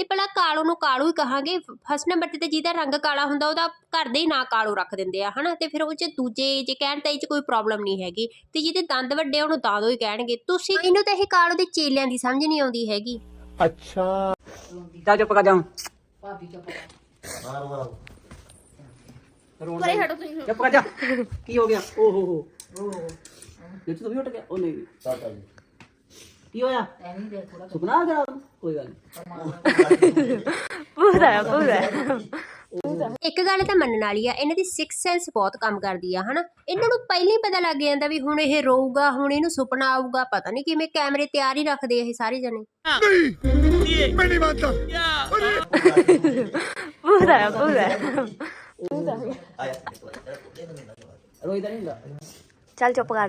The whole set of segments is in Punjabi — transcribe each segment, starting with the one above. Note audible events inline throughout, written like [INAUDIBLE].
ਤੇ ਪਹਿਲਾਂ ਕਾਲੂ ਨੂੰ ਕਾਲੂ ਹੀ ਕਹਾਂਗੇ। ਫਸਟ ਨੰਬਰ ਤੇ ਤਾਂ ਜਿਹਦਾ ਰੰਗ ਕਾਲਾ ਹੁੰਦਾ ਉਹਦਾ ਘਰ ਦੇ ਹੀ ਨਾਂ ਕਾਲੂ ਰੱਖ ਦਿੰਦੇ ਆ ਹਨਾ? ਤੇ ਫਿਰ ਉਹ ਚ ਦੂਜੇ ਜੇ ਕਹਿਣ ਤਾਂ ਇਹ ਚ ਕੋਈ ਪ੍ਰੋਬਲਮ ਨਹੀਂ ਹੈਗੀ। ਤੇ ਜਿਹਦੇ ਦੰਦ ਵੱਡੇ ਉਹਨੂੰ ਦਾਦੋ ਹੀ ਕਹਿਣਗੇ। ਤੁਸੀਂ ਇਹਨੂੰ ਤਾਂ ਇਹ ਕਾਲੂ ਦੇ ਚੇਲਿਆਂ ਦੀ ਸਮਝ ਨਹੀਂ ਆਉਂਦੀ ਹੈਗੀ। ਚੱਲ ਚੁੱਪ ਕਰ ਜਾ ਹੁਣ। ਰੋਣ ਪਰੇ ਹਟੋ ਤੁਸੀਂ। ਚੁੱਪ ਕਰ ਜਾ। ਕੀ ਹੋ ਗਿਆ? ਓ ਹੋ ਹੋ। ਓ ਹੋ ਇਹ ਤੂੰ ਵੀ ਉੱਠ ਗਿਆ ਉਹ ਨਹੀਂ ਕੀ ਹੋਇਆ? ਸੁਪਨਾ ਆ ਗਿਆ ਕੋਈ ਗੱਲ ਨਹੀਂ। ਇੱਕ ਗੱਲ ਤਾਂ ਮੰਨਣ ਵਾਲੀ ਆ ਇਹਨਾਂ ਦੀ 6 ਸੈਂਸ ਬਹੁਤ ਕੰਮ ਕਰਦੀ ਆ ਹਨਾ? ਇਹਨਾਂ ਨੂੰ ਪਹਿਲਾਂ ਹੀ ਪਤਾ ਲੱਗ ਜਾਂਦਾ ਵੀ ਹੁਣ ਇਹ ਰੋਊਗਾ ਹੁਣ ਇਹਨੂੰ ਸੁਪਨਾ ਆਊਗਾ ਪਤਾ ਨਹੀਂ ਕਿਵੇਂ ਕੈਮਰੇ ਤਿਆਰ ਹੀ ਰੱਖਦੇ ਇਹ ਸਾਰੇ ਜਣੇ। ਰੋਈਦਾ ਨਹੀਂ ਹੁੰਦਾ। ਚੱਲ ਚੁੱਪ ਕਰ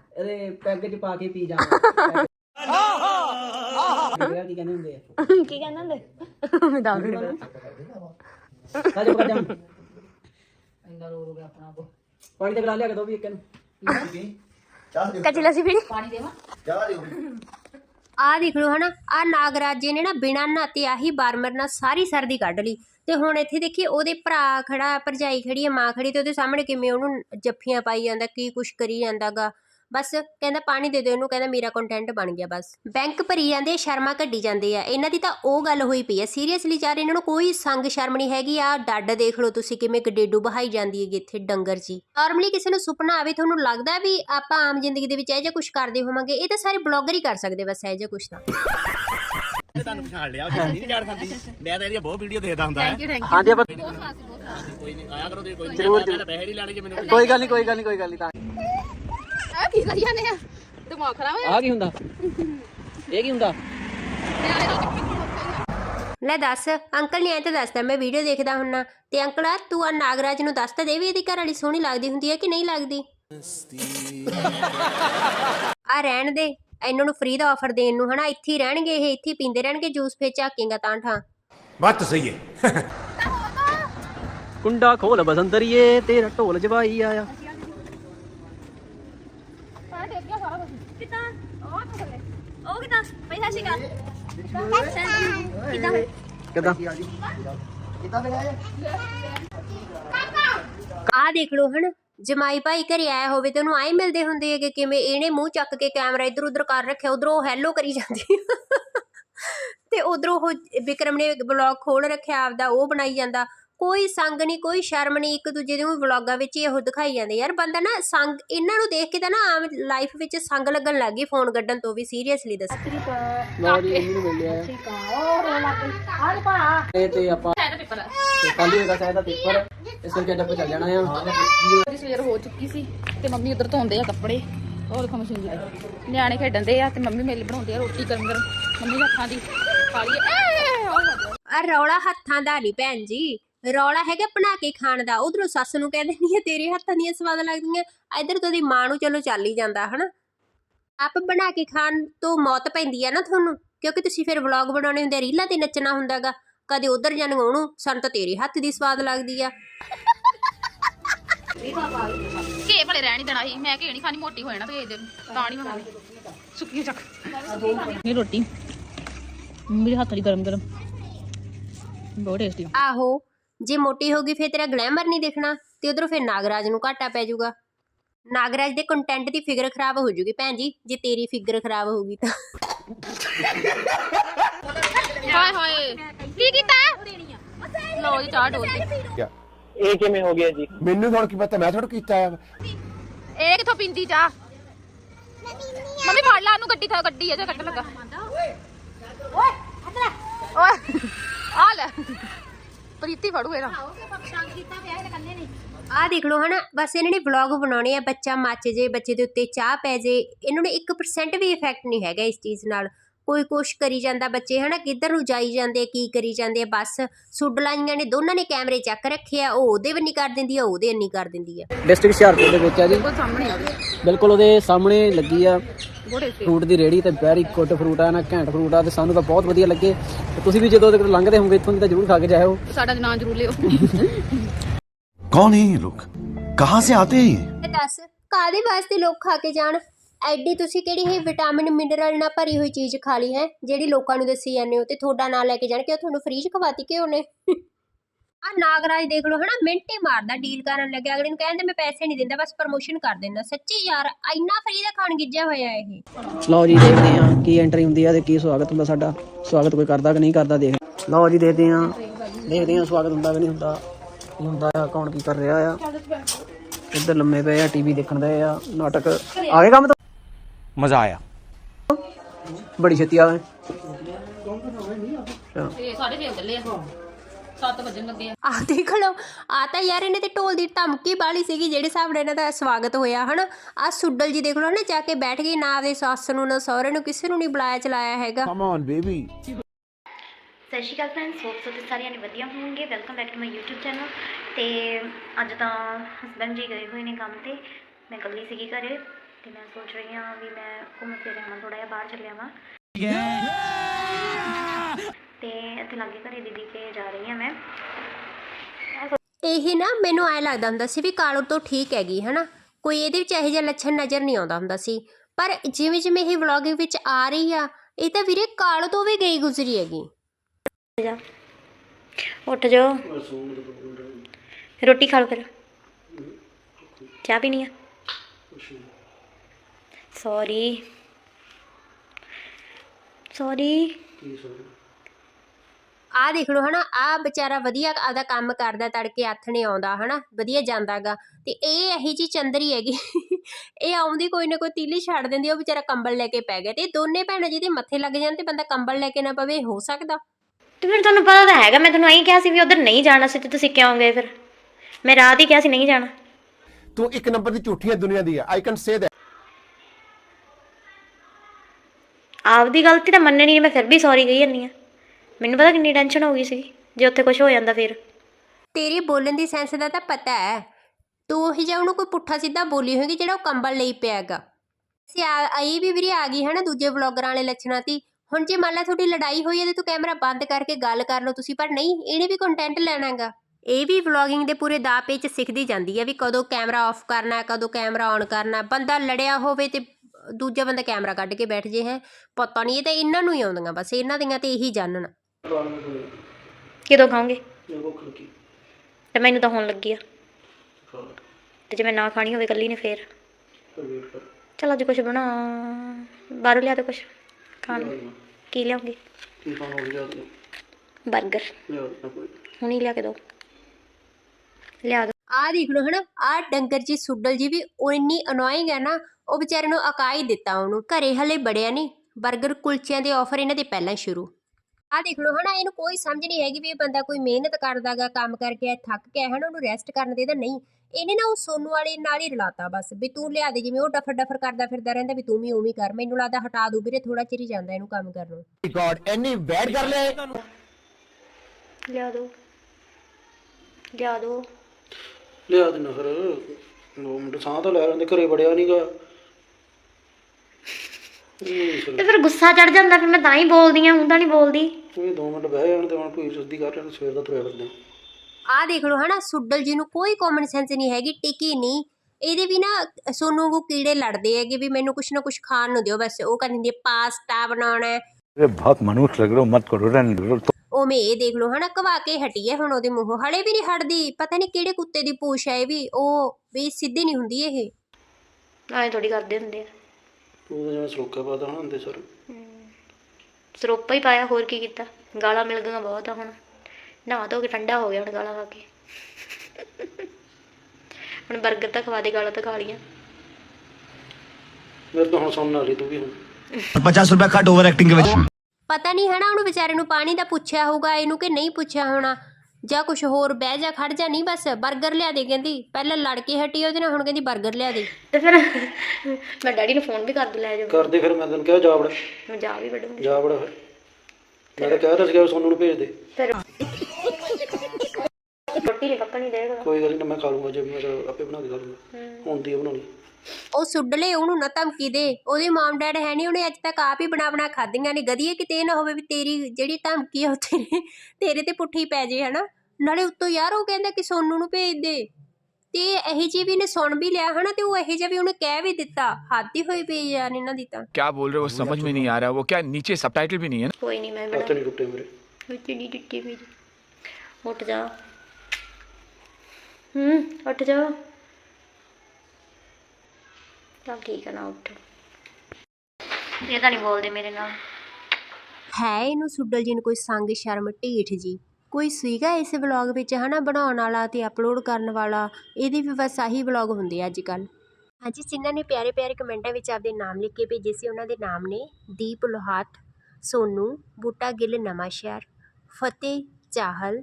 ਇਹਦੇ ਪੈਗ 'ਚ ਪਾ ਕੇ ਪੀ ਜਾਵਾਂ। [LAUGHS] ਆਹਾ ਕੀ ਕਹਿੰਦੇ ਹੁੰਦੇ ਆ ਕੀ ਕਹਿੰਦਾ ਹੁੰਦੇ? ਮੈਂ ਦੱਸ ਦਿੰਦਾ ਚੱਲ ਚੁੱਪ ਕਰ ਜਾ ਇੰਦਾ ਰੋ ਰੋ ਗਿਆ ਆਪਣਾ ਆਪ। ਪਾਣੀ ਤੇ ਗਲਾ ਲਿਆ ਕੇ ਦੋ ਵੀ ਇੱਕ ਨੂੰ। ਕੱਚੀ ਲੱਸੀ ਪੀਣੀ? ਆਹ ਦੇਖ ਲਓ ਹਨਾ ਆ ਨਾਗਰਾਜੇ ਨੇ ਨਾ ਬਿਨਾਂ ਨਹਾਤੇ ਆਹੀ ਬਾਰਮਰ ਨਾਲ ਸਾਰੀ ਸਰਦੀ ਕੱਢ ਲਈ। ਤੇ ਹੁਣ ਇੱਥੇ ਦੇਖੀ ਉਹਦੇ ਭਰਾ ਖੜਾ ਭਰਜਾਈ ਖੜੀ ਹੈ ਮਾਂ ਖੜੀ ਤੇ ਉਹਦੇ ਸਾਹਮਣੇ ਕਿਵੇਂ ਉਹਨੂੰ ਜੱਫੀਆਂ ਪਾਈ ਜਾਂਦਾ ਕੀ ਕੁਛ ਕਰੀ ਜਾਂਦਾਗਾ। ਬਸ ਕਹਿੰਦਾ ਪਾਣੀ ਦੇ ਦਿਓ ਇਹਨੂੰ ਕਹਿੰਦਾ ਮੇਰਾ ਕੰਟੈਂਟ ਬਣ ਗਿਆ ਬਸ। ਬੈਂਕ ਭਰੀ ਜਾਂਦੇ ਸ਼ਰਮਾ ਕੱਢੀ ਜਾਂਦੇ ਆ। ਇਹਨਾਂ ਦੀ ਤਾਂ ਉਹ ਗੱਲ ਹੋਈ ਪਈ ਆ। ਸੀਰੀਅਸਲੀ ਯਾਰ ਇਹਨਾਂ ਨੂੰ ਕੋਈ ਸੰਗ ਸ਼ਰਮ ਨਹੀਂ ਹੈਗੀ। ਆ ਡੱਡ ਦੇਖ ਲਓ ਤੁਸੀਂ ਕਿਵੇਂ ਗਡੇਡੂ ਬਹਾਈ ਜਾਂਦੀ ਹੈਗੀ ਇੱਥੇ ਡੰਗਰ ਜੀ। ਨਾਰਮਲੀ ਕਿਸੇ ਨੂੰ ਸੁਪਨਾ ਆਵੇ ਤੁਹਾਨੂੰ ਲੱਗਦਾ ਵੀ ਆਪਾਂ ਆਮ ਜ਼ਿੰਦਗੀ ਦੇ ਵਿੱਚ ਇਹ ਜਿਹਾ ਕੁਝ ਕਰਦੇ ਹੋਵਾਂਗੇ। ਇਹ ਤਾਂ ਸਾਰੇ ਬਲੌਗਰ ਹੀ ਕਰ ਸਕਦੇ ਬਸ ਇਹ ਜਿਹਾ ਕੁਝ ਤਾਂ। ਤੁਹਾਨੂੰ ਪਛਾਣ ਲਿਆ ਉਹ ਨਹੀਂ ਜਾਣ ਖਾਂਦੀ ਮੈਂ ਤਾਂ ਇਹਦੀਆਂ ਬਹੁਤ ਵੀਡੀਓ ਦੇਖਦਾ ਹੁੰਦਾ ਹੈ। ਹਾਂਜੀ ਆਪਾਂ ਕੋਈ ਨਹੀਂ ਆਇਆ ਕਰੋ ਤੁਸੀਂ ਕੋਈ ਨਹੀਂ। ਜ਼ਰੂਰ, ਮੈਂ ਤਾਂ ਪੈਸੇ ਨਹੀਂ ਲੈਣੇ ਜੇ ਮੈਨੂੰ ਕੋਈ ਗੱਲ ਨਹੀਂ ਕੋਈ ਗੱਲ ਨਹੀਂ ਕੋਈ ਗੱਲ ਨਹੀਂ ਤਾਂ। ਆ ਕੀ ਕਰੀ ਜਾਂਦੇ ਆ? ਦਿਮਾਗ ਖਰਾਬ ਹੋਇਆ। ਆ ਕੀ ਹੁੰਦਾ? ਇਹ ਕੀ ਹੁੰਦਾ? ਲੈ ਦੱਸ ਅੰਕਲ ਨੇ ਐ ਤਾਂ ਦੱਸਦਾ ਮੈਂ ਵੀਡੀਓ ਦੇਖਦਾ ਹੁੰਨਾ। ਤੇ ਅੰਕਲ ਆ ਤੂੰ ਆ ਨਾਗਰਾਜ ਨੂੰ ਦੱਸ ਤਾਂ ਦੇ ਵੀ ਇਹਦੀ ਘਰ ਵਾਲੀ ਸੋਹਣੀ ਲੱਗਦੀ ਹੁੰਦੀ ਹੈ ਕਿ ਨਹੀਂ ਲੱਗਦੀ? ਆ ਰਹਿਣ ਦੇ ਇਹਨਾਂ ਨੂੰ ਫ੍ਰੀ ਦਾ ਆਫਰ ਦੇਣ ਨੂੰ ਹਨਾ? ਇੱਥੇ ਹੀ ਰਹਿਣਗੇ ਇਹ ਇੱਥੇ ਹੀ ਪੀਂਦੇ ਰਹਿਣਗੇ ਜੂਸ ਫੇਰ ਝਾਕੇਗਾ ਤਾਂ ਠਾਂ। ਬਾਤ ਸਹੀ ਹੈ। ਕੁੰਡਾ ਖੋਲ ਬਸੰਤਰੀਏ ਤੇਰਾ ਢੋਲ ਜਵਾਈ ਆਇਆ। ਸਾਰਾ ਟੇਕ ਗਿਆ ਸਾਰਾ ਕੁਝ ਕਿੱਦਾਂ? ਉਹ ਥੱਲੇ। ਉਹ ਕਿਦਾਂ? ਪੈਸਾ ਸੀਗਾ ਕਿਦਾਂ? ਆ ਦੇਖ ਲਓ ਹਣ ਜਮਾਈ ਭਾਈ ਘਰੇ ਆਇਆ ਹੋਵੇ ਤੇ ਉਹਨੂੰ ਆਏ ਮਿਲਦੇ ਹੁੰਦੇ ਹੈਗੇ ਕਿਵੇਂ ਇਹਨੇ ਮੂੰਹ ਚੱਕ ਕੇ ਕੈਮਰਾ ਇੱਧਰ ਉੱਧਰ ਕਰ ਰੱਖਿਆ ਉਧਰੋਂ ਹੈਲੋ ਕਰੀ ਜਾਂਦੀ ਤੇ ਉਧਰੋਂ ਉਹ ਵਿਕਰਮ ਨੇ ਬਲੌਗ ਖੋਲ ਰੱਖਿਆ ਆਪਦਾ ਉਹ ਬਣਾਈ ਜਾਂਦਾ। ਕੋਈ ਸੰਗ ਨਹੀਂ ਕੋਈ ਸ਼ਰਮ ਨਹੀਂ ਇੱਕ ਦੂਜੇ ਦੇ ਵਲੌਗਾਂ ਵਿੱਚ ਹੀ ਉਹ ਦਿਖਾਈ ਜਾਂਦੇ। ਯਾਰ ਬੰਦਾ ਨਾ ਸੰਗ ਇਹਨਾਂ ਨੂੰ ਦੇਖ ਕੇ ਤਾਂ ਨਾ ਆਮ ਲਾਈਫ ਵਿੱਚ ਸੰਗ ਲੱਗਣ ਲੱਗ ਗਈ ਫੋਨ ਕੱਢਣ ਤੋਂ ਵੀ ਸੀਰੀਅਸਲੀ ਦੱਸ। ਲਓ ਜੀ ਇਹਨੂੰ ਮਿਲ ਲਿਆ ਇਹ ਤੇ ਆਪਾਂ ਤੇ ਕੱਲ ਹੀ ਹੋਏਗਾ ਸ਼ਾਇਦ ਦਾ ਪੇਪਰ। ਇਸ ਕਰਕੇ ਅੱਜ ਆਪਾਂ ਚੱਲ ਜਾਣਾ ਆ। ਅੱਜ ਸਵੇਰ ਹੋ ਚੁੱਕੀ ਸੀ ਤੇ ਮੰਮੀ ਉਧਰ ਧੋਂਦੇ ਆ ਕੱਪੜੇ। ਉਹ ਦੇਖੋ ਮਸ਼ੀਨ ਜੀ ਨਿਆਣੇ ਖੇਡਣ ਦੇ ਆ ਤੇ ਮੰਮੀ ਮੇਲੀ ਬਣਾਉਂਦੇ ਆ ਰੋਟੀ ਗਰਮ ਗਰਮ। ਮੰਮੀ ਦੇ ਹੱਥਾਂ ਦੀ ਖਾ ਲਈ ਏ ਉਹ ਖਾ ਲਿਆ। ਆ ਰੌਲਾ ਹੱਥਾਂ ਦਾ ਨਹੀਂ ਭੈਣ ਜੀ। ਰੌਲਾ ਹੈਗਾ ਬਣਾ ਕੇ ਖਾਣ ਦਾ ਉਧਰੋਂ ਸੱਸ ਨੂੰ ਕਹਿ ਦਿੰਦੀ ਹੈ ਤੇਰੇ ਹੱਥਾਂ ਦੀਆਂ ਸਵਾਦ ਲੱਗਦੀਆਂ ਇਧਰ ਤੋਂ ਦੀ ਮਾਂ ਨੂੰ ਚਲੋ ਚੱਲ ਹੀ ਜਾਂਦਾ ਹਨਾ? ਆਪ ਬਣਾ ਕੇ ਖਾਣ ਤੋਂ ਮੌਤ ਪੈਂਦੀ ਆ ਨਾ ਤੁਹਾਨੂੰ ਕਿਉਂਕਿ ਤੁਸੀਂ ਫਿਰ ਵਲੌਗ ਬਣਾਉਣੇ ਹੁੰਦੇ ਰੀਲਾਂ ਤੇ ਨੱਚਣਾ ਹੁੰਦਾਗਾ ਕਦੇ ਉਧਰ ਜਾਣ ਉਹਨੂੰ ਸਾਨੂੰ ਤਾਂ ਤੇਰੇ ਹੱਥ ਦੀ ਸਵਾਦ ਲੱਗਦੀ ਆ। ਘੇ ਭਲੇ ਰਹਿਣ ਹੀ ਦੇਣਾ ਸੀ ਮੈਂ ਨਹੀਂ ਖਾਣੀ ਮੋਟੀ ਹੋ ਜਾਣਾ ਤੇ ਇਹਦੇ ਤਾਂ ਨਹੀਂ ਮੈਂ ਸੁੱਕੀ ਚੱਕ। ਇਹ ਰੋਟੀ। ਮੇਰੇ ਹੱਥ ਦੀ ਗਰਮ ਗਰਮ ਬਹੁਤ ਟੇਸਟੀ ਆਹੋ। ਜੇ ਮੋਟੀ ਹੋ ਗਈ ਫਿਰ ਤੇਰਾ ਗਲੈਮਰ ਨਹੀਂ ਦਿਖਣਾ ਤੇ ਉਧਰੋਂ ਫਿਰ ਨਾਗਰਾਜ ਨੂੰ ਘਾਟਾ ਪੈ ਜਾਊਗਾ। ਨਾਗਰਾਜ ਦੇ ਕੰਟੈਂਟ ਦੀ ਫਿਗਰ ਖਰਾਬ ਹੋ ਜੂਗੀ ਭੈਣ ਜੀ ਜੇ ਤੇਰੀ ਫਿਗਰ ਖਰਾਬ ਹੋਊਗੀ ਤਾਂ। ਹਾਏ ਹਾਏ ਕੀ ਕੀਤਾ? ਲੋ ਜੀ ਚਾਹ ਡੋਲ ਦੇ ਇਹ ਕਿਵੇਂ ਹੋ ਗਿਆ ਜੀ? ਮੈਨੂੰ ਹੁਣ ਕੀ ਪਤਾ ਮੈਂ ਥੋੜਾ ਕੀਤਾ ਆ। ਇਹ ਕਿੱਥੋਂ ਪਿੰਦੀ ਜਾ ਮੰਮੀ ਫੜ ਲਾ ਨੂੰ ਗੱਡੀ ਥਾ ਗੱਡੀ ਆ ਜਾ ਕੱਟ ਲੱਗਾ। ਓਏ ਓਏ ਆ ਲੈ। ਪ੍ਰੀਤੀ ਫੜੂ ਇਹਦਾ। ਆਹ ਦੇਖ ਲਓ ਹਨਾ ਬਸ ਇਹਨਾਂ ਨੇ ਵਲੌਗ ਬਣਾਉਣੇ ਆ ਬੱਚਾ ਮੱਚ ਜੇ ਬੱਚੇ ਦੇ ਉੱਤੇ ਚਾਹ ਪੈ ਜੇ। ਇਹਨਾਂ ਨੂੰ 1% ਵੀ ਇਫੈਕਟ ਨਹੀਂ ਹੈਗਾ ਇਸ ਚੀਜ਼ ਨਾਲ। ਕੋਈ ਕੁਛ ਕਰੀ ਜਾਂਦਾ ਬੱਚੇ ਹਨਾ ਕਿੱਧਰ ਨੂੰ ਜਾਈ ਜਾਂਦੇ ਆ, ਕੀ ਕਰੀ ਜਾਂਦੇ ਆ ਬਸ ਸੁੱਡਲਾਈਆਂ ਨੇ। ਦੋਨਾਂ ਨੇ ਕੈਮਰੇ ਚੱਕ ਰੱਖੇ ਆ ਉਹ ਉਹਦੇ ਵੀ ਨਹੀਂ ਕਰ ਦਿੰਦੀ ਆ ਉਹਦੇ ਨਹੀਂ ਕਰ ਦਿੰਦੀ ਆ। ਡਿਸਟ੍ਰਿਕਟ ਹੁਸ਼ਿਆਰਪੁਰ ਦੇ ਵਿੱਚ ਆ ਜੀ। ਸਾਹਮਣੇ ਆ। ਬਿਲਕੁਲ ਉਹਦੇ ਸਾਹਮਣੇ ਲੱਗੀ ਆ ਫਰੂਟ ਦੀ ਰੇੜੀ ਤੇ ਵੈਰੀ ਗੁੱਡ ਫਰੂਟ ਆ ਨਾ ਘੈਂਟ ਫਰੂਟ ਆ ਤੇ ਸਾਨੂੰ ਤਾਂ ਬਹੁਤ ਵਧੀਆ ਲੱਗੇ। ਤੁਸੀਂ ਵੀ ਜਦੋਂ ਤੱਕ ਲੰਘਦੇ ਹੋਵੋਗੇ ਇੱਥੋਂ ਦੀ ਤਾਂ ਜ਼ਰੂਰ ਖਾ ਕੇ ਜਾਇਓ। ਸਾਡਾ ਨਾਂ ਜ਼ਰੂਰ ਲਿਓ। ਕੌਣ ਹੈ ਇਹ ਲੋਕ? ਕਹਾਂ ਸੇ ਆਤੇ ਹੈ ਦੱਸ ਕਾਦੇ ਵਾਸਤੇ ਲੋਕ ਖਾ ਕੇ ਜਾਣ? ਐਡੀ ਤੁਸੀਂ ਕਿਹੜੀ ਇਹ ਵਿਟਾਮਿਨ ਮਿਨਰਲ ਨਾਲ ਭਰੀ ਹੋਈ ਚੀਜ਼ ਖਾ ਲਈ ਹੈ ਜਿਹੜੀ ਲੋਕਾਂ ਨੂੰ ਦੱਸੀ ਜਾਂਦੇ ਹੋ ਤੇ ਤੁਹਾਡਾ ਨਾਂ ਲੈ ਕੇ ਜਾਣ ਕਿ ਉਹ ਤੁਹਾਨੂੰ ਫ੍ਰੀ ਚ ਖਵਾਤੀ ਕਿ ਉਹਨੇ ਆ ਨਾਗਰਾਜ ਦੇਖ ਲਓ ਹਨਾ ਮਿੰਟੇ ਮਾਰਦਾ ਡੀਲ ਕਰਨ ਲੱਗਿਆ ਅਗਲੇ ਨੂੰ ਕਹਿੰਦੇ ਮੈਂ ਪੈਸੇ ਨਹੀਂ ਦਿੰਦਾ ਬਸ ਪ੍ਰਮੋਸ਼ਨ ਕਰ ਦਿੰਦਾ। ਸੱਚੀ ਯਾਰ ਇੰਨਾ ਫਰੀ ਦਾ ਖਾਣ ਗਿੱਜਿਆ ਹੋਇਆ ਇਹ। ਲਓ ਜੀ ਦੇਖਦੇ ਆ ਕੀ ਐਂਟਰੀ ਹੁੰਦੀ ਆ ਤੇ ਕੀ ਸਵਾਗਤ ਹੁੰਦਾ ਸਾਡਾ। ਸਵਾਗਤ ਕੋਈ ਕਰਦਾ ਕਿ ਨਹੀਂ ਕਰਦਾ ਦੇਖ। ਲਓ ਜੀ ਦੇਖਦੇ ਆ ਦੇਖਦੇ ਆ ਸਵਾਗਤ ਹੁੰਦਾ ਕਿ ਨਹੀਂ ਹੁੰਦਾ। ਹੁੰਦਾ ਆ ਕੌਣ ਕੀ ਕਰ ਰਿਹਾ ਆ। ਇੱਧਰ ਲੰਮੇ ਪਏ ਆ ਟੀਵੀ ਦੇਖਣ ਦੇ ਆ ਨਾਟਕ। ਆ ਗਏ ਕੰਮ ਤੋਂ? ਮਜ਼ਾ ਆਇਆ। ਬੜੀ ਛੇਤੀ ਆ ਗਏ। ਚਲੋ 6:30 ਚੱਲੇ ਆ। 7 ਵਜਣ ਲੱਗੇ ਆ। ਆ ਦੇਖ ਲਓ ਆ ਤਾਂ ਯਾਰ ਇਹਨੇ ਤੇ ਢੋਲ ਦੀ ਧਮਕੀ ਬਾਲੀ ਸੀਗੀ ਜਿਹੜੇ ਹਿਸਾਬ ਨਾਲ ਇਹਨਾਂ ਦਾ ਸਵਾਗਤ ਹੋਇਆ ਹਨਾ? ਆ ਸੁੱਡਲ ਜੀ ਦੇਖ ਲਓ ਨਾ ਜਾ ਕੇ ਬੈਠ ਗਈ ਨਾ ਆਪਦੇ ਸੱਸ ਨੂੰ ਨਾ ਸਹੁਰੇ ਨੂੰ ਕਿਸੇ ਨੂੰ ਨਹੀਂ ਬੁਲਾਇਆ ਚਲਾਇਆ ਹੈਗਾ। ਕਮ ਔਨ ਬੇਬੀ ਸਤਿ ਸ਼੍ਰੀ ਅਕਾਲ ਫਰੈਂਡਸ ਹੋਪ ਸੋ ਤੁਸੀਂ ਸਾਰਿਆਂ ਨੇ ਵਧੀਆ ਹੋਵੋਗੇ। Welcome back to my YouTube channel ਤੇ ਅੱਜ ਤਾਂ ਹਸਬੰਡ ਜੀ ਗਏ ਹੋਏ ਨੇ ਕੰਮ ਤੇ। ਮੈਂ ਇਕੱਲੀ ਸੀਗੀ ਘਰੇ ਤੇ ਮੈਂ ਸੋਚ ਰਹੀ ਹਾਂ ਵੀ ਮੈਂ ਘੁੰਮ ਫਿਰ ਆਵਾਂ ਥੋੜਾ ਜਿਹਾ ਬਾਹਰ ਚੱਲਿਆ ਵਾਂ। ਤੇ ਇੱਥੇ ਲਾਗੇ ਘਰੇ ਦੀਦੀ ਕੇ ਜਾ ਰਹੀ ਹਾਂ ਮੈਂ। ਇਹ ਨਾ ਮੈਨੂੰ ਐ ਲੱਗਦਾ ਹੁੰਦਾ ਸੀ ਵੀ ਕਾਲੂ ਤੋਂ ਠੀਕ ਹੈਗੀ ਹਨਾ? ਕੋਈ ਇਹਦੇ ਵਿੱਚ ਇਹੋ ਜਿਹਾ ਲੱਛਣ ਨਜ਼ਰ ਨਹੀਂ ਆਉਂਦਾ ਹੁੰਦਾ ਸੀ। ਪਰ ਜਿਵੇਂ ਜਿਵੇਂ ਇਹ ਵਲੌਗਿੰਗ ਵਿੱਚ ਆ ਰਹੀ ਆ ਇਹ ਤਾਂ ਵੀਰੇ ਕਾਲੂ ਤੋਂ ਵੀ ਗਈ ਗੁਜ਼ਰੀ ਹੈਗੀ। ਜਾ। ਉੱਠ ਜਾਓ। ਰੋਟੀ ਖਾ ਲਓ ਫਿਰ। ਚਾਹ ਪੀਣੀ ਆ? ਸੌਰੀ ਸੌਰੀ ਆ ਦੇਖ ਲਓ ਹਨਾ ਆ ਵਿਚਾਰਾ ਵਧੀਆ ਆਦਾ ਕੰਮ ਕਰਦਾ ਤੜਕੇ ਹੱਥ ਨੇ ਆਉਂਦਾ ਹਨਾ ਵਧੀਆ ਜਾਂਦਾਗਾ ਤੇ ਇਹ ਇਹੀ ਜੀ ਚੰਦਰੀ ਹੈਗੀ। [LAUGHS] ਇਹ ਆਉਂਦੀ ਕੋਈ ਨਾ ਕੋਈ ਤੀਲੀ ਛੱਡ ਦਿੰਦੀ ਉਹ ਵਿਚਾਰਾ ਕੰਬਲ ਲੈ ਕੇ ਪੈ ਗਿਆ। ਤੇ ਦੋਨੇ ਭੈਣਾਂ ਜਿਹਦੇ ਮੱਥੇ ਲੱਗ ਜਾਣ ਤੇ ਬੰਦਾ ਕੰਬਲ ਲੈ ਕੇ ਨਾ ਪਵੇ ਹੋ ਸਕਦਾ? ਤੇ ਫਿਰ ਤੁਹਾਨੂੰ ਪਤਾ ਤਾਂ ਹੈਗਾ ਮੈਂ ਤੁਹਾਨੂੰ ਐਂ ਕਿਹਾ ਸੀ ਵੀ ਉਧਰ ਨਹੀਂ ਜਾਣਾ ਸੀ ਤੇ ਤੁਸੀਂ ਕਿਉਂ ਗਏ ਫਿਰ? ਮੈਂ ਰਾਤ ਹੀ ਕਿਹਾ ਸੀ ਨਹੀਂ ਜਾਣਾ। ਤੂੰ ਇੱਕ ਨੰਬਰ ਦੀ ਝੂਠੀ ਹੈ ਦੁਨੀਆ ਦੀ ਆਈ ਕੈਨ ਸੇ ਦੈਟ ਆਪਦੀ ਗਲਤੀ ਤਾਂ ਮੰਨਣੀ ਨਹੀਂ ਮੈਂ ਫਿਰ ਵੀ ਸੌਰੀ ਕਹੀ ਜਾਂਦੀ ਆ ਮੈਨੂੰ ਪਤਾ ਕਿੰਨੀ ਟੈਨਸ਼ਨ ਹੋ ਗਈ ਸੀ ਜੇ ਉੱਥੇ ਕੁਝ ਹੋ ਜਾਂਦਾ ਫਿਰ। ਤੇਰੀ ਬੋਲਣ ਦੀ ਸੈਂਸ ਦਾ ਤਾਂ ਪਤਾ ਹੈ। ਤੂੰ ਉਹੀ ਜਿਹਾ ਉਹਨੂੰ ਕੋਈ ਪੁੱਠਾ ਸਿੱਧਾ ਬੋਲੀ ਹੋਏਗੀ ਜਿਹੜਾ ਉਹ ਕੰਬਲ ਲਈ ਪਿਆਗਾ ਸੀ ਆਈ ਵੀ ਵੀਰੇ ਆ ਗਈ ਹਨਾ ਦੂਜੇ ਵਲੌਗਰਾਂ ਵਾਲੇ ਲੱਛਣਾਂ ਤੀ। ਹੁਣ ਜੇ ਮੰਨ ਲਾ ਤੁਹਾਡੀ ਲੜਾਈ ਹੋਈ ਹੈ ਤੇ ਤੂੰ ਕੈਮਰਾ ਬੰਦ ਕਰਕੇ ਗੱਲ ਕਰ ਲਓ ਤੁਸੀਂ, ਪਰ ਨਹੀਂ, ਇਹਨੇ ਵੀ ਕੰਟੈਂਟ ਲੈਣਾਗਾ ਇਹ ਵੀ ਵਲੌਗਿੰਗ ਦੇ ਪੂਰੇ ਦਾ ਪੇਚ ਸਿੱਖਦੀ ਜਾਂਦੀ ਹੈ ਵੀ ਕਦੋਂ ਕੈਮਰਾ ਆਫ ਕਰਨਾ ਕਦੋਂ ਕੈਮਰਾ ਔਨ ਕਰਨਾ ਬੰਦਾ ਲੜਿਆ ਹੋਵੇ ਤੇ ਦੂਜਾ ਬੰਦਾ ਕੈਮਰਾ ਕੱਢ ਕੇ ਬੈਠ ਜੇ ਹੈ। ਪਤਾ ਨਹੀਂ, ਇਹ ਤਾਂ ਇਹਨਾਂ ਨੂੰ ਹੀ ਆਉਂਦੀਆਂ ਬਸ, ਇਹਨਾਂ ਦੀਆਂ ਤੇ ਇਹੀ ਜਾਣਨ। ਕਿਦੋਂ ਖਾਓਗੇ? ਤੇ ਮੈਨੂੰ ਤਾਂ ਹੋਣ ਲੱਗੀ ਆ। ਤੇ ਜੇ ਮੈਂ ਨਾ ਖਾਣੀ ਹੋਵੇ ਕੱਲੀ ਨੇ ਫੇਰ? ਚਲ ਅੱਜ ਕੁਝ ਬਣਾ। ਬਾਹਰੋਂ ਲਿਆ ਤੇ ਕੁਝ ਖਾਣ। ਨੂੰ। ਕੀ ਲਿਆਉਂਗੇ 버ਗਰ ਹੁਣੀ ਲਿਆ ਕੇ ਦੋ। ਲਿਆ ਦੋ। ਆਹ ਦੇਖ ਲਓ ਹਨਾ ਆਹ ਡੰਗਰ ਜੀ ਸੁੱਡਲ ਜੀ ਵੀ ਉਹ ਇੰਨੀ ਅਨੋਇੰਗ ਹੈ ਨਾ ਉਹ ਵਿਚਾਰੇ ਨੂੰ ਅਕਾ ਹੀ ਦਿੱਤਾ ਉਹਨੂੰ। ਘਰੇ ਹਲੇ ਬੜਿਆ ਨਹੀਂ। 버ਗਰ ਕੁਲਚਿਆਂ ਦੇ ਆਫਰ ਇਹਨਾਂ ਦੇ ਪਹਿਲਾਂ ਹੀ ਸ਼ੁਰੂ। ਆਹ ਦੇਖ ਲਓ ਹਨਾ ਇਹਨੂੰ ਕੋਈ ਸਮਝ ਨਹੀਂ ਹੈਗੀ ਵੀ ਇਹ ਬੰਦਾ ਕੋਈ ਮਿਹਨਤ ਕਰਦਾਗਾ ਕੰਮ ਕਰਕੇ ਥੱਕ ਕੇ ਆਇਆ ਹਨਾ ਉਹਨੂੰ ਰੈਸਟ ਕਰਨ ਦੇ ਤਾਂ ਨਹੀਂ। ਇਹਨੇ ਨਾ ਉਹ ਸੋਨੂ ਵਾਲੇ ਨਾਲ ਹੀ ਰਲਾਤਾ ਬਸ ਵੀ ਤੂੰ ਲਿਆ ਦੇ ਜਿਵੇਂ ਉਹ ਡਫਰ ਡਫਰ ਕਰਦਾ ਫਿਰਦਾ ਰਹਿੰਦਾ ਵੀ ਤੂੰ ਵੀ ਉਵੇਂ ਹੀ ਕਰ ਮੈਨੂੰ ਲੱਗਦਾ ਹਟਾ ਦੂ ਵੀਰੇ ਥੋੜਾ ਚਿਰ ਹੀ ਜਾਂਦਾ ਇਹਨੂੰ ਕੰਮ ਕਰਨ ਨੂੰ। ਗॉड ਐਨੀ ਕਰ ਲਿਆ ਇਹ? ਲਿਆ ਦੋ। ਲਿਆ ਦੋ। ਲਿਆ ਫਿਰ ਦੋ ਮਿੰਟ ਸਾਹ ਤਾਂ ਲੈ ਲੈਂਦੇ ਘਰੇ ਵੜਿਆ ਨਹੀਂਗਾ ਤੇ ਫਿਰ ਗੁੱਸਾ ਚੜ ਜਾਂਦਾ ਫਿਰ ਮੈਂ ਤਾਂ ਹੀ ਬੋਲਦੀ ਆ ਹੁਣ ਤਾਂ ਨਹੀਂ ਬੋਲਦੀ। ਕੋਈ 2 ਮਿੰਟ ਬਹਿ ਜਾਣ ਤੇ ਹੁਣ ਕੋਈ ਸੁੱਧੀ ਕਰ ਲੈਣ ਸਵੇਰ ਦਾ ਤੁਰਿਆ ਫਿਰਦੇ ਆ ਦੇਖ ਲਓ ਹਨਾ ਸੁੱਡਲ ਜੀ ਨੂੰ ਕੋਈ ਕਾਮਨ ਸੈਂਸ ਨਹੀਂ ਹੈਗੀ ਟਿਕੀ ਨਹੀਂ। ਇਹਦੇ ਵੀ ਨਾ ਸੋਨੂੰ ਨੂੰ ਕੀੜੇ ਲੜਦੇ ਹੈਗੇ ਵੀ ਮੈਨੂੰ ਕੁਛ ਨਾ ਕੁਛ ਖਾਣ ਨੂੰ ਦਿਓ ਬਸ ਉਹ ਕਹਿੰਦੀ ਹੈ ਪਾਸਤਾ ਬਣਾਉਣਾ ਹੈ। ਇਹ ਬਹੁਤ ਮਨੂਸ ਲੱਗ ਰਿਹਾ ਮਤ ਕਰੋ ਰਨ ਉਵੇਂ ਇਹ ਦੇਖ ਲਓ ਹਨਾ ਕਵਾ ਕੇ ਹਟੀ ਹੈ ਹੁਣ ਉਹਦੇ ਮੂੰਹੋਂ। ਹਲੇ ਵੀ ਨਹੀਂ ਹਟਦੀ ਪਤਾ ਨਹੀਂ ਕਿਹੜੇ ਕੁੱਤੇ ਦੀ ਪੂਛ ਹੈ ਇਹ ਵੀ ਉਹ ਵੀ ਸਿੱਧੀ ਨਹੀਂ ਹੁੰਦੀ ਇਹ। ਐਂ ਥੋੜੀ ਕਰਦੇ ਹੁੰਦੇ ਆ। ਉਹ ਜਿਵੇਂ ਸਰੋਕਾ ਪਾਦਾ ਹੁੰਦੇ ਸਰ। ਸਰੋਪਾ ਹੀ ਪਾਇਆ ਹੋਰ ਕੀ ਕੀਤਾ? ਗਾਲਾਂ ਮਿਲ ਗਈਆਂ ਬਹੁਤ ਆ ਹੁਣ। ਨਹਾ ਧੋ ਕੇ ਠੰਡਾ ਹੋ ਗਿਆ ਹੁਣ ਗਾਲਾਂ ਖਾ ਕੇ। ਹੁਣ 버ਗਰ ਤਾਂ ਖਵਾ ਦੇ ਗਾਲਾਂ ਤਾਂ ਖਾ ਲੀਆਂ ਮੇਰੇ ਤੋਂ ਹੁਣ ਸੁਣਨ ਵਾਲੀ ਤੂੰ ਵੀ ਹੁਣ। 50 ਰੁਪਏ ਘੱਟ ਓਵਰ ਐਕਟਿੰਗ ਦੇ ਵਿੱਚ। ਪਤਾ ਨਹੀਂ ਹਨਾ ਉਹਨੂੰ ਵਿਚਾਰੇ ਨੂੰ ਪਾਣੀ ਦਾ ਪੁੱਛਿਆ ਹੋਊਗਾ ਇਹਨੂੰ ਕਿ ਨਹੀਂ ਪੁੱਛਿਆ ਹੋਣਾ। ਜਾਂ ਕੁਝ ਹੋਰ ਬਹਿ ਜਾ ਖੜ ਜਾ ਨਹੀਂ ਬਸ 버ਗਰ ਲਿਆ ਦੇ ਕਹਿੰਦੀ। ਪਹਿਲਾਂ ਲੜ ਕੇ ਹਟੀ ਉਹਦੇ ਨਾਲ ਹੁਣ ਕਹਿੰਦੀ 버ਗਰ ਲਿਆ ਦੇ। ਤੇ ਫਿਰ ਮੈਂ ਡੈਡੀ ਨੂੰ ਫੋਨ ਵੀ ਕਰ ਦੂ ਲੈ ਜਾਓ। ਕਰਦੇ ਫਿਰ ਮੈਂ ਤੈਨੂੰ ਕਿਹਾ ਜਾ ਵੜ। ਮੈਂ ਜਾ ਵੀ ਵੜੂੰਗੀ। ਜਾ ਵੜ। ਫਿਰ ਮੈਂ ਤਾਂ ਕਹਿ ਰਿਹਾ ਸੀਗਾ ਸੋਨੂੰ ਨੂੰ ਭੇਜ ਦੇ। ਫਿਰ ਰੋਟੀ ਨਹੀਂ ਪੱਕਣੀ ਦੇਗਾ ਕੋਈ ਗੱਲ ਨਹੀਂ ਮੈਂ ਖਾ ਲੂੰਗਾ ਜੇ ਮੈਂ ਆਪੇ ਬਣਾ ਕੇ ਖਾ ਲੂੰਗਾ। ਹੁੰਦੀ ਆ ਬਣਾਉਣੀ। ਉਹ ਸੁੱਡਲੇ ਉਹਨੂੰ ਨਾ ਧਮਕੀ ਦੇ ਉਹਦੇ ਮਾਮ ਡੈਡ ਹੈ ਨਹੀਂ ਉਹਨੇ ਅੱਜ ਤੱਕ ਆਪ ਹੀ ਬਣਾ ਬਣਾ ਖਾਧੀਆਂ ਨੇ ਗਦੀਏ ਕਿਤੇ ਇਹ ਨਾ ਹੋਵੇ ਵੀ ਤੇਰੀ ਜਿਹੜੀ ਧਮਕੀ ਆ ਉਹ ਤੇਰੇ ਤੇਰੇ ਤੇ ਪੁੱਠੀ ਪੈ ਜੇ ਹਨਾ ਨਾਲੇ ਉੱਤੋਂ ਯਾਰ ਉਹ ਕਹਿੰਦਾ ਕਿ ਸੋਨੂੰ ਨੂੰ ਭੇਜ ਦੇ ਤੇ ਇਹੀ ਜੀ ਵੀ ਨੇ ਸੁਣ ਵੀ ਲਿਆ ਹਨਾ ਤੇ ਉਹ ਇਹੋ ਜਿਹਾ ਵੀ ਉਹਨੇ ਕਹਿ ਵੀ ਦਿੱਤਾ ਹੱਦ ਹੀ ਹੋਈ ਪਈ ਯਾਰ ਇਹਨਾਂ ਦੀ ਤਾਂ क्या बोल रहे हो वो समझ में नहीं आ रहा वो क्या नीचे सबटाइटल भी नहीं है ਕੋਈ ਨਹੀਂ ਮੈਂ ਹੱਥ ਬਣਾ ਨਹੀਂ ਟੁੱਟੇ ਮੇਰੇ ਵਿੱਚ ਨਹੀਂ ਟੁੱਟੀ ਮੇਰੀ ਉੱਠ ਜਾ ਹੂੰ ਉੱਠ ਜਾ ਚੱਲ ਠੀਕ ਹੈ ਨਾ ਉੱਠ। ਇਹ ਤਾਂ ਨਹੀਂ ਬੋਲਦੇ ਮੇਰੇ ਨਾਲ। ਹੈ ਇਹਨੂੰ ਸੁੱਡਲ ਜੀ ਨੂੰ ਕੋਈ ਸੰਗ ਸ਼ਰਮ ਢੀਠ ਜੀ। ਕੋਈ ਸੀਗਾ ਇਸ ਵਲੌਗ ਵਿੱਚ ਹਨਾ ਬਣਾਉਣ ਵਾਲਾ ਤੇ ਅਪਲੋਡ ਕਰਨ ਵਾਲਾ? ਇਹਦੇ ਵੀ ਬਸ ਆਹੀ ਵਲੌਗ ਹੁੰਦੇ ਆ ਅੱਜ ਕੱਲ ਹਾਂਜੀ, ਜਿਨ੍ਹਾਂ ਨੇ ਪਿਆਰੇ ਪਿਆਰੇ ਕਮੈਂਟਾਂ ਵਿੱਚ ਆਪਦੇ ਨਾਮ ਲਿਖ ਕੇ ਭੇਜੇ ਸੀ, ਉਹਨਾਂ ਦੇ ਨਾਮ ਨੇ ਦੀਪ ਲੋਹਾਟ Sonu, Boota Gill Nawanshahr, Fateh Chahal,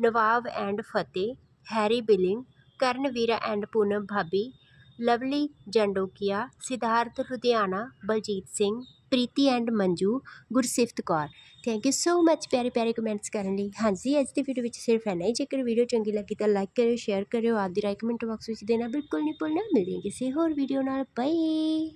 Nawab and Fateh, Harry Billing, Karanveera and Poonam ਭਾਬੀ Lovely Jandokia, Sidharth Ludhiana, Baljit Singh, Preeti and Manju, Gursifat Kaur. Thank you so much ਪਿਆਰੇ ਪਿਆਰੇ ਕਮੈਂਟਸ ਕਰਨ ਲਈ। ਹਾਂਜੀ, ਅੱਜ ਦੀ ਵੀਡੀਓ ਵਿੱਚ ਸਿਰਫ ਇੰਨਾ ਹੀ। ਜੇਕਰ ਵੀਡੀਓ ਚੰਗੀ ਲੱਗੀ ਤਾਂ ਲਾਈਕ ਕਰਿਓ ਸ਼ੇਅਰ ਕਰਿਓ। ਆਦਿ ਰਾਏ ਕਮੈਂਟ ਬਾਕਸ ਵਿੱਚ ਦੇਣਾ ਬਿਲਕੁਲ ਨਹੀਂ ਭੁੱਲਣਾ ਮਿਲਦੇ ਹਾਂ ਕਿਸੇ ਹੋਰ ਵੀਡੀਓ ਨਾਲ। ਬਾਏ